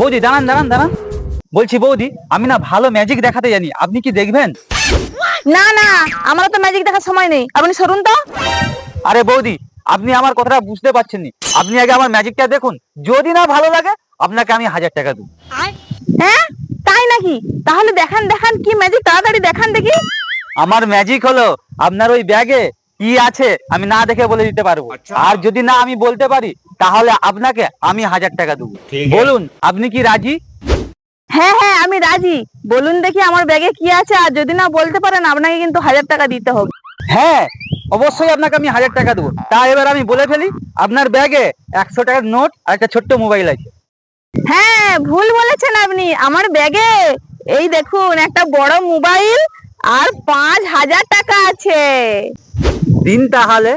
বৌদি দাঁড়ান দাঁড়ান দাঁড়ান। বলছি বৌদি আমি না ভালো ম্যাজিক দেখাতে জানি। আপনি কি দেখবেন? না না আমার তো ম্যাজিক দেখার সময় নেই। আপনি সরুন তো। আরে বৌদি আপনি আমার কথাটা বুঝতে পারছেন নি। আপনি আগে আমার ম্যাজিকটা দেখুন। যদি না ভালো লাগে আপনাকে আমি হাজার টাকা দেবো। হ্যাঁ? তাই নাকি? তাহলে দেখান দেখান কি ম্যাজিক তাড়াতাড়ি দেখান দেখি। আমার ম্যাজিক হলো আপনার ওই ব্যাগে কি আছে আমি না দেখে বলে দিতে পারব। আর যদি না আমি বলতে পারি তাহলে আপনাকে আমি হাজার টাকা দেবো। বলুন আপনি কি রাজি? হ্যাঁ হ্যাঁ আমি রাজি। বলুন দেখি আমার ব্যাগে কি আছে আর যদি না বলতে পারেন আপনাকে কিন্তু হাজার টাকা দিতে হবে। হ্যাঁ অবশ্যই আপনাকে আমি হাজার টাকা দেবো। তা এবার আমি বলে ফেলি আপনার ব্যাগে একশো টাকার নোট আর একটা ছোট্ট মোবাইল আছে। হ্যাঁ ভুল বলেছেন আপনি। আমার ব্যাগে এই দেখুন একটা বড় মোবাইল আর পাঁচ হাজার টাকা আছে। দিন তাহলে?